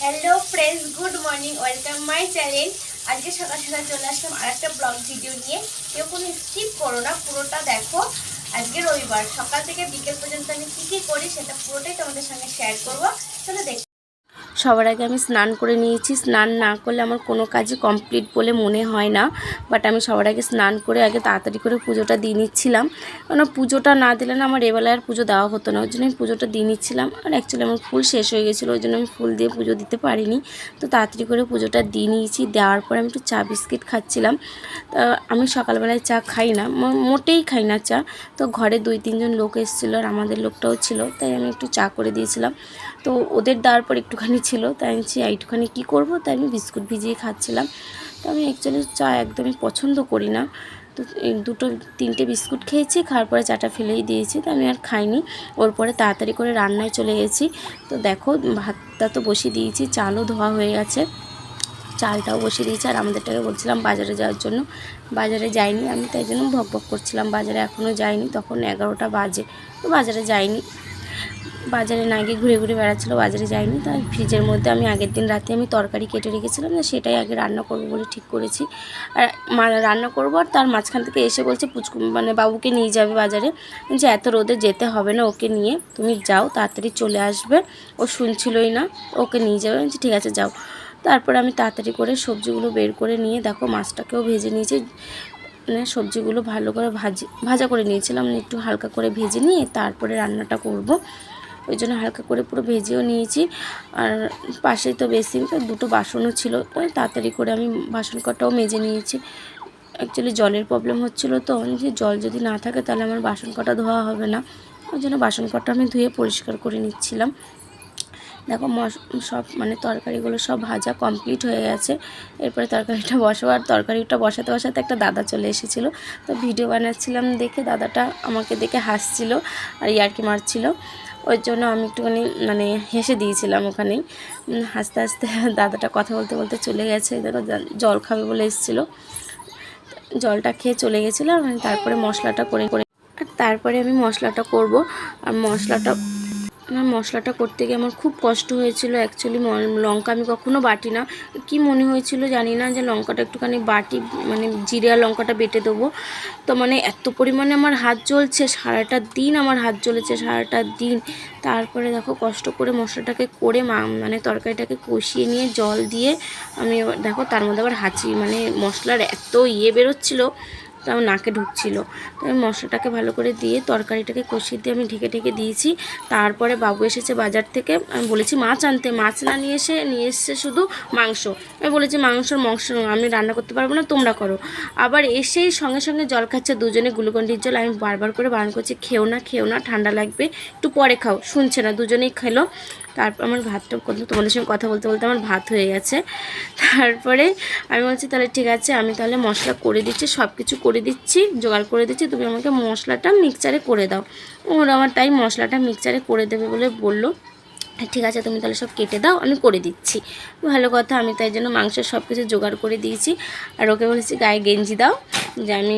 Hello friends good morning welcome my channel আজকে সকাল সকাল চলে আসলাম আর একটা ব্লগ ভিডিও নিয়ে। কেউ কোনো স্কিপ করো না, পুরোটা দেখো। আজকে রবিবার, সকাল থেকে বিকেল পর্যন্ত আমি কী কী করি সেটা পুরোটাই তোমাদের সঙ্গে শেয়ার করব। চলো দেখ। সবার আগে আমি স্নান করে নিয়েছি। স্নান না করলে আমার কোনো কাজই কমপ্লিট বলে মনে হয় না। বাট আমি সবার আগে স্নান করে আগে তাড়াতাড়ি করে পুজোটা দিয়ে নিচ্ছিলাম। কারণ পুজোটা না দিলে না আমার এবেলায় আর পুজো দেওয়া হতো না। ওই জন্য আমি পুজোটা দিয়ে নিচ্ছিলাম। আর অ্যাকচুয়ালি আমার ফুল শেষ হয়ে গেছিল। ওই জন্য আমি ফুল দিয়ে পুজো দিতে পারিনি। তো তাড়াতাড়ি করে পুজোটা দিয়ে নিয়েছি। দেওয়ার পরে আমি একটু চা বিস্কিট খাচ্ছিলাম। তা আমি সকালবেলায় চা খাই না। মোটেই খাই না চা। তো ঘরে দুই তিনজন লোক এসেছিল আর আমাদের লোকটাও ছিল। তাই আমি একটু চা করে দিয়েছিলাম। তো ওদের দেওয়ার পর একটুখানি ছিল তাই আমি বলছি, একটুখানি কী করব? তাই আমি বিস্কুট ভিজিয়ে খাচ্ছিলাম। তো আমি অ্যাকচুয়ালি চা একদমই পছন্দ করি না। তো দুটো তিনটে বিস্কুট খেয়েছি খাওয়ার পরে চাটা ফেলেই দিয়েছি তো আমি আর খাইনি। ওর পরে তাড়াতাড়ি করে রান্নায় চলে গেছি। তো দেখো ভাতটা তো বসিয়ে দিয়েছি চালও ধোয়া হয়ে গেছে। চালটাও বসিয়ে দিয়েছি আর আমাদেরটাকে বলছিলাম বাজারে যাওয়ার জন্য। বাজারে যাইনি আমি তাই জন্য ভক ভক করছিলাম। বাজারে এখনও যাইনি তখন এগারোটা বাজে। তো বাজারে যাইনি। বাজারে না গিয়ে ঘুরে ঘুরে বেড়াচ্ছিলো বাজারে যাইনি তাই ফ্রিজের মধ্যে আমি আগের দিন রাতে আমি তরকারি কেটে রেখেছিলাম না সেটাই আগে রান্না করব বলে ঠিক করেছি। আর রান্না করব আর তার মাঝখান থেকে এসে বলছে পুচকু মানে বাবুকে নিয়ে যাবে বাজারে। যে এত রোদে যেতে হবে না ওকে নিয়ে তুমি যাও তাড়াতাড়ি চলে আসবে। ও শুনছিলই না ওকে নিয়ে যাবে। বলছি, ঠিক আছে যাও। তারপরে আমি তাড়াতাড়ি করে সবজিগুলো বের করে নিয়ে দেখো মাছটাকেও ভেজে নিয়েছি। মানে সবজিগুলো ভালো করে ভাজি, ভাজা করে নিয়েছিলাম। একটু হালকা করে ভেজে নিয়ে তারপরে রান্নাটা করব। ওই জন্য হালকা করে পুরো ভেজেও নিয়েছি। আর পাশেই তো বেশি দুটো বাসনও ছিল। তো তাড়াতাড়ি করে আমি বাসন কটাও মেজে নিয়েছি। অ্যাকচুয়ালি জলের প্রবলেম হচ্ছিল তো। যে জল যদি না থাকে তাহলে আমার বাসন কটা ধোয়া হবে না। ওই জন্য বাসন কটা আমি ধুয়ে পরিষ্কার করে নিচ্ছিলাম। দেখো মশ, সব মানে তরকারিগুলো সব ভাজা কমপ্লিট হয়ে গেছে। এরপরে তরকারিটা বসাবো। আর তরকারিটা বসাতে বসাতে একটা দাদা চলে এসেছিল। তো ভিডিও বানাচ্ছিলাম দেখে দাদাটা আমাকে দেখে হাসছিল আর ইয়ার্কি মারছিল। ওই জন্য আমি একটুখানি মানে হেসে দিয়েছিলাম ওখানেই হাসতে হাসতে দাদাটা কথা বলতে বলতে চলে গেছে। দেখো জল- খাবে বলে এসেছিল। জলটা খেয়ে চলে গেছিলাম তারপরে মশলাটা করে করে আর তারপরে আমি মশলাটা করব। আর মশলাটা আমার মশলাটা করতে গিয়ে আমার খুব কষ্ট হয়েছিল। অ্যাকচুয়ালি লঙ্কা আমি কখনো বাটি না। কি মনে হয়েছিল জানি না, যে লঙ্কাটা একটুখানি বাটি মানে জিরে লঙ্কাটা বেটে দেবো। তো মানে এত পরিমাণে আমার হাত জ্বলছে, সারাটা দিন আমার হাত জ্বলেছে, সারাটা দিন। তারপরে দেখো কষ্ট করে মশলাটাকে করে মানে তরকারিটাকে কষিয়ে নিয়ে জল দিয়ে আমি দেখো তার মধ্যে আবার হাঁচি মানে মশলার এত ইয়ে বেরোচ্ছিলো তো আমার নাকে ঢুকছিল। তো আমি মশলাটাকে ভালো করে দিয়ে তরকারিটাকে কষিয়ে দিয়ে আমি ঢেকে ঢেকে দিয়েছি। তারপরে বাবু এসেছে বাজার থেকে। আমি বলেছি, মাছ আনতে, মাছ না নিয়ে এসে, নিয়ে এসছে শুধু মাংস। আমি বলেছি, মাংসর মাংস আমি রান্না করতে পারব না, তোমরা করো। আবার এসেই সঙ্গে সঙ্গে জল খাচ্ছে দুজনে গ্লুকন্ডির জল। আমি বারবার করে বারণ করছি, খেও না খেও না, ঠান্ডা লাগবে, একটু পরে খাও। শুনছে না, দুজনেই খেলো। তারপর আমার ভাতটা তোমাদের সঙ্গে কথা বলতে বলতে আমার ভাত হয়ে গেছে। তারপরে আমি বলছি, তাহলে ঠিক আছে, আমি তাহলে মশলা করে দিচ্ছি সব কিছু করে দিচ্ছি, জোগাড় করে দিচ্ছি, তুমি আমাকে মশলাটা মিক্সারে করে দাও। ওর আমার তাই মশলাটা মিক্সারে করে দেবে বলে বলল। ঠিক আছে, তুমি তাহলে সব কেটে দাও, আমি করে দিচ্ছি। ভালো কথা, আমি তাই জন্য মাংস সব কিছু জোগাড় করে দিয়েছি। আর ওকে বলেছি, গায়ে গেঞ্জি দাও। যে আমি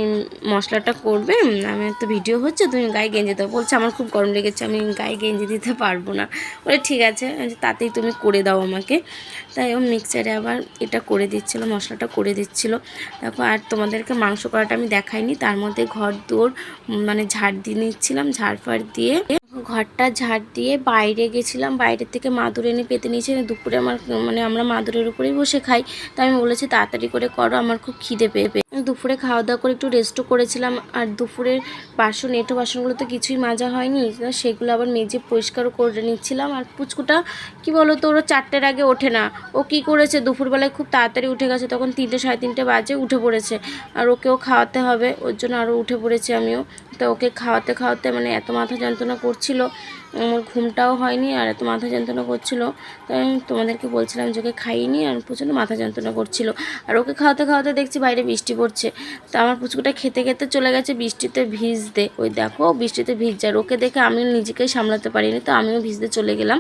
মশলাটা করবে, আমি তো ভিডিও হচ্ছে, তুমি গায়ে গেঞ্জি দাও। বলছে, আমার খুব গরম লেগেছে, আমি গায়ে গেঞ্জি দিতে পারব না। বলে, ঠিক আছে তাতেই তুমি করে দাও আমাকে। তাই ও মিক্সচারে আবার এটা করে দিচ্ছিল, মশলাটা করে দিচ্ছিল। দেখো আর তোমাদেরকে মাংস করাটা আমি দেখাইনি, তার মধ্যে ঘর দৌড় মানে ঝাড় দিয়ে নিচ্ছিলাম, ঝাড় ফাড় দিয়ে ঘরটা ঝাড় দিয়ে বাইরে গেছিলাম। বাইরের থেকে মাদুর এনে পেতে নিয়েছি। দুপুরে আমার মানে আমরা মাদুরের উপরেই বসে খাই। তাই আমি বলেছি, তাড়াতাড়ি করে করো, আমার খুব খিদে পেয়ে দুপুরে খাওয়া দাওয়া করে একটু রেস্টও করেছিলাম। আর দুপুরের বাসন, এঁটো বাসনগুলো তো কিছুই মাজা হয়নি। সেগুলো আবার মেজে পরিষ্কারও করে নিচ্ছিলাম। আর পুচকুটা, কি বলো তো ওরা চারটের আগে ওঠে না। ও কি করেছে, দুপুরবেলায় খুব তাড়াতাড়ি উঠে গেছে। তখন তিনটে, সাড়ে তিনটে বাজে উঠে পড়েছে। আর ওকেও খাওয়াতে হবে, ওর জন্য আরও উঠে পড়েছি আমিও। তো ওকে খাওয়াতে খাওয়াতে মানে এত মাথা যন্ত্রণা করছিল। আমার ঘুমটাও হয়নি আর এত মাথা যন্ত্রণা করছিল। তাই আমি তোমাদেরকে বলছিলাম যে ওকে খাইনি আর প্রচণ্ড মাথা যন্ত্রণা করছিল। আর ওকে খাওয়াতে খাওয়াতে দেখছি বাইরে বৃষ্টি পড়ছে। তো আমার পুচকুটা খেতে খেতে চলে গেছে বৃষ্টিতে ভিজতে। ওই দেখো বৃষ্টিতে ভিজ যায় ওকে দেখে আমি নিজেকেই সামলাতে পারিনি, তো আমিও ভিজতে চলে গেলাম।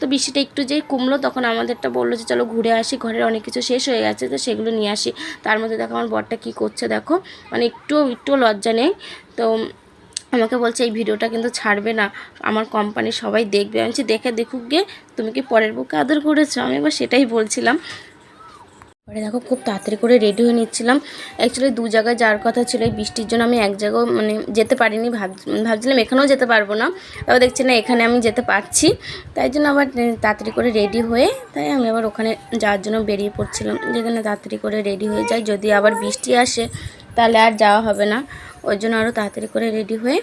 তো বৃষ্টিটা একটু যেই কমলো তখন আমাদেরটা বলল যে, চলো ঘুরে আসি, ঘরের অনেক কিছু শেষ হয়ে গেছে, তো সেগুলো নিয়ে আসি। তার মধ্যে দেখো আমার বরটা কী করছে দেখো। মানে একটু একটু লজ্জা নেই। তো আমাকে বলছে, এই ভিডিওটা কিন্তু ছাড়বে না। আমার কোম্পানির সবাই দেখবে। আমি দেখে দেখুক গে, তুমি কি পরের বুকে আদর করেছ? আমি এবার সেটাই বলছিলাম। পরে দেখো, খুব তাড়াতাড়ি করে রেডি হয়ে নিচ্ছিলাম। অ্যাকচুয়ালি দু জায়গায় যাওয়ার কথা ছিল, এই বৃষ্টির জন্য আমি এক জায়গাও মানে যেতে পারিনি, ভাব, ভাবছিলাম এখানেও যেতে পারব না। তাও দেখছি না, এখানে আমি যেতে পারছি। তাই জন্য আবার তাড়াতাড়ি করে রেডি হয়ে, তাই আমি আবার ওখানে যাওয়ার জন্য বেরিয়ে পড়ছিলাম। যেখানে তাড়াতাড়ি করে রেডি হয়ে যাই, যদি আবার বৃষ্টি আসে। তাহলে আর যাওয়া হবে না। ওই জন্য আরও তাড়াতাড়ি করে রেডি হয়ে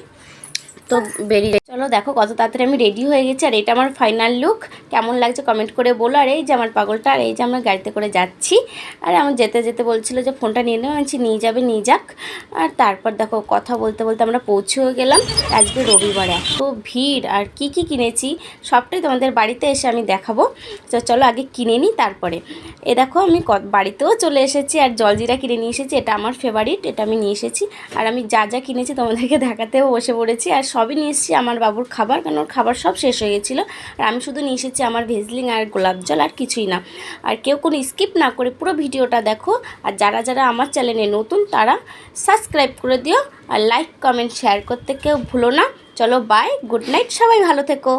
তো বেরিয়ে চলো দেখো কত তাড়াতাড়ি আমি রেডি হয়ে গেছি, আর এটা আমার ফাইনাল লুক কেমন লাগছে কমেন্ট করে বলো, আর এই যে আমার পাগলটা, আর এই যে আমরা গাড়িতে করে যাচ্ছি। আর আমার যেতে যেতে বলছিল যে ফোনটা নিয়ে নেওয়া আনছি, নিয়ে যাবে, নিয়ে যাক। আর তারপর দেখো কথা বলতে বলতে আমরা পৌঁছেও গেলাম আজকে রবিবারে। এত ভিড়, আর কি কি কিনেছি, সবটাই তোমাদের বাড়িতে এসে আমি দেখাবো। তো চলো আগে কিনে নিই তারপরে। এ দেখো আমি বাড়িতেও চলে এসেছি, আর জলজিরা কিনে নিয়ে এসেছি, এটা আমার ফেভারিট এটা আমি নিয়ে এসেছি। আর আমি যা যা কিনেছি তোমাদেরকে দেখাতেও বসে পড়েছি, আর সবই নিয়ে এসেছি আমার বাবুর খাবার, কারণ ওর খাবার সব শেষ হয়ে গেছিল। আর আমি শুধু নিয়ে এসেছি আমার ভেজলিং আর গোলাপ জল আর কিছুই না। আর কেউ কোনো স্কিপ না করে পুরো ভিডিওটা দেখো। আর যারা যারা আমার চ্যানেলে নতুন, তারা সাবস্ক্রাইব করে দিও। আর লাইক কমেন্ট শেয়ার করতে কেউ ভুলো না। চলো বাই গুড নাইট সবাই ভালো থেকো।